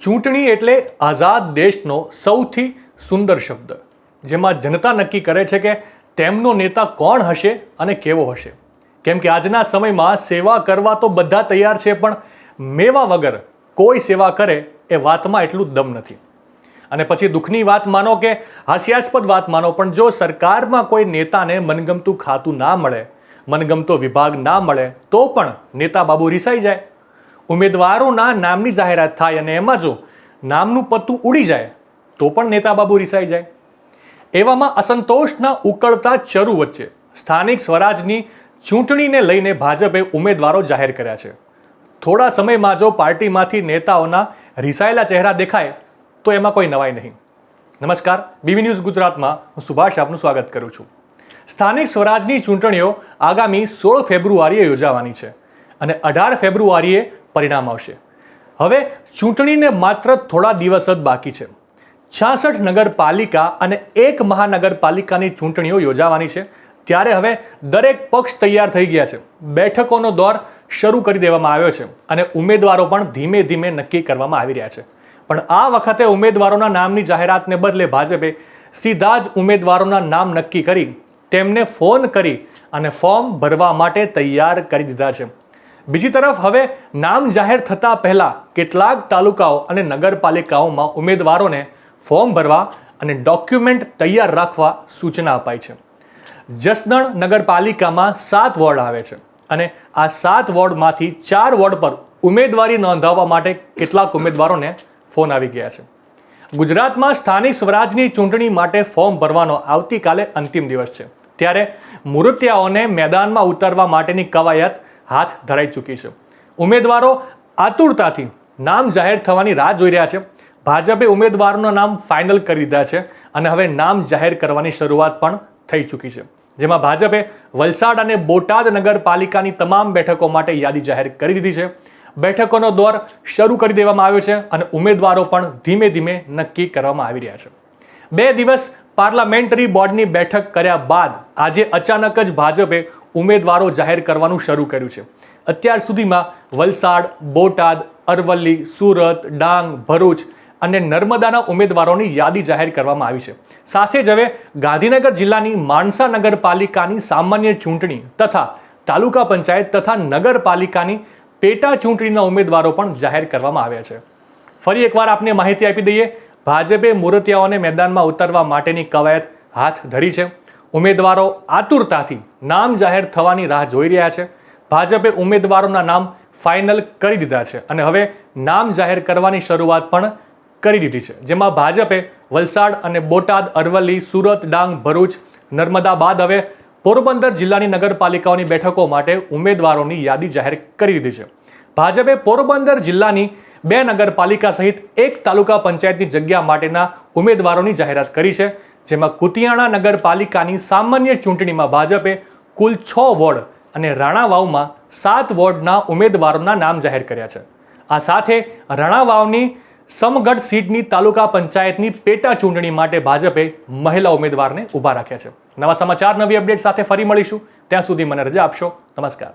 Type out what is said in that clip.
ચૂંટણી એટલે આઝાદ દેશનો સૌથી સુંદર શબ્દ, જેમાં જનતા નક્કી કરે છે કે તેમનો નેતા કોણ હશે અને કેવો હશે. કેમ કે આજના સમયમાં સેવા કરવા તો બધા તૈયાર છે, પણ મેવા વગર કોઈ સેવા કરે એ વાતમાં એટલું દમ નથી. અને પછી દુઃખની વાત માનો કે હાસ્યાસ્પદ વાત માનો, પણ જો સરકારમાં કોઈ નેતાને મનગમતું ખાતું ના મળે મનગમતો વિભાગ ના મળે, તો પણ નેતા બાબુ રિસાઈ જાય. ઉમેદવારોના નામની જાહેરાત થાય અને એમાં જો નામનું પત્તું ઉડી જાય, તો પણ નેતા બાબુ રિસાઈ જાય. એવામાં અસંતોષના ઉકળતા ચરુ વચ્ચે સ્થાનિક સ્વરાજની ચૂંટણીને લઈને ભાજપે ઉમેદવારો જાહેર કર્યા છે. થોડા સમયમાં જો પાર્ટીમાંથી નેતાઓના રિસાયેલા ચહેરા દેખાય, તો એમાં કોઈ નવાઈ નહીં. નમસ્કાર, બીબી ન્યૂઝ ગુજરાતમાં. હું સુભાષ આપનું સ્વાગત કરું છું. સ્થાનિક સ્વરાજની ચૂંટણીઓ આગામી સોળ ફેબ્રુઆરીએ યોજાવાની છે અને અઢાર ફેબ્રુઆરીએ પરિણામ આવશે. હવે ચૂંટણીને માત્ર થોડા દિવસ જ બાકી છે. છાસઠ નગરપાલિકા અને એક મહાનગરપાલિકાની ચૂંટણીઓ યોજાવાની છે. ત્યારે હવે દરેક પક્ષ તૈયાર થઈ ગયા છે. બેઠકોનો દોર શરૂ કરી દેવામાં આવ્યો છે અને ઉમેદવારો પણ ધીમે ધીમે નક્કી કરવામાં આવી રહ્યા છે. પણ આ વખતે ઉમેદવારોના નામની જાહેરાતને બદલે ભાજપે સીધા જ ઉમેદવારોના નામ નક્કી કરી તેમને ફોન કરી અને ફોર્મ ભરવા માટે તૈયાર કરી દીધા છે. બીજી તરફ હવે નામ જાહેર થતાં પહેલાં કેટલાક તાલુકાઓ અને નગરપાલિકાઓમાં ઉમેદવારોને ફોર્મ ભરવા અને ડોક્યુમેન્ટ તૈયાર રાખવા સૂચના અપાઈ છે. જસદણ નગરપાલિકામાં સાત વોર્ડ આવે છે અને આ સાત વોર્ડમાંથી ચાર વોર્ડ પર ઉમેદવારી નોંધાવવા માટે કેટલાક ઉમેદવારોને ફોન આવી ગયા છે. ગુજરાતમાં સ્થાનિક સ્વરાજની ચૂંટણી માટે ફોર્મ ભરવાનો આવતીકાલે અંતિમ દિવસ છે. ત્યારે મૂર્તિયાઓને મેદાનમાં ઉતારવા માટેની કવાયત હાથ ધરાઈ ચૂકી છે. ઉમેદવારો આતુરતાથી નામ જાહેર થવાની રાહ જોઈ રહ્યા છે. ભાજપે ઉમેદવારોના નામ ફાઇનલ કરી દીધા છે અને હવે નામ જાહેર કરવાની શરૂઆત પણ થઈ ચૂકી છે. જેમાં ભાજપે વલસાડ અને બોટાદ નગરપાલિકાની તમામ બેઠકો માટે યાદી જાહેર કરી દીધી છે. બેઠકોનો દોર શરૂ કરી દેવામાં આવ્યો છે અને ઉમેદવારો પણ ધીમે ધીમે નક્કી કરવામાં આવી રહ્યા છે. બે દિવસ પાર્લામેન્ટરી બોર્ડની બેઠક કર્યા બાદ આજે અચાનક જ ભાજપે ઉમેદવારો જાહેર કરવાનું શરૂ કર્યું છે. અત્યાર સુધીમાં વલસાડ, બોટાદ, અરવલ્લી, સુરત, ડાંગ, ભરૂચ અને નર્મદાના ઉમેદવારોની યાદી જાહેર કરવામાં આવી છે. સાથે જ હવે ગાંધીનગર જિલ્લાની માણસા નગરપાલિકાની સામાન્ય ચૂંટણી તથા તાલુકા પંચાયત તથા નગરપાલિકાની પેટા ચૂંટણીના ઉમેદવારો પણ જાહેર કરવામાં આવ્યા છે. ફરી એકવાર આપને માહિતી આપી દઈએ ભાજપે મૂર્તિયાઓને મેદાનમાં ઉતારવા માટેની કવાયત હાથ ધરી છે. ઉમેદવારો આતુરતાથી નામ જાહેર થવાની રાહ જોઈ રહ્યા છે. ભાજપે ઉમેદવારોના નામ ફાઇનલ કરી દીધા છે અને હવે નામ જાહેર કરવાની શરૂઆત પણ કરી દીધી છે. જેમાં ભાજપે વલસાડ અને બોટાદ, અરવલ્લી, સુરત, ડાંગ, ભરૂચ, નર્મદા બાદ હવે પોરબંદર જિલ્લાની નગરપાલિકાઓની બેઠકો માટે ઉમેદવારોની યાદી જાહેર કરી દીધી છે. ભાજપે પોરબંદર જિલ્લાની બે નગરપાલિકા સહિત એક તાલુકા પંચાયતની જગ્યા માટેના ઉમેદવારોની જાહેરાત કરી છે, જેમાં કુતિયાણા નગરપાલિકાની સામાન્ય ચૂંટણીમાં ભાજપે કુલ છ વોર્ડ અને રાણાવાવમાં સાત વોર્ડના ઉમેદવારોના નામ જાહેર કર્યા છે. આ સાથે રાણાવાવની સમગઢ સીટની તાલુકા પંચાયતની પેટા ચૂંટણી માટે ભાજપે મહિલા ઉમેદવારને ઊભા રાખ્યા છે. નવા સમાચાર, નવી અપડેટ સાથે ફરી મળીશું. ત્યાં સુધી મને રજા આપશો. નમસ્કાર.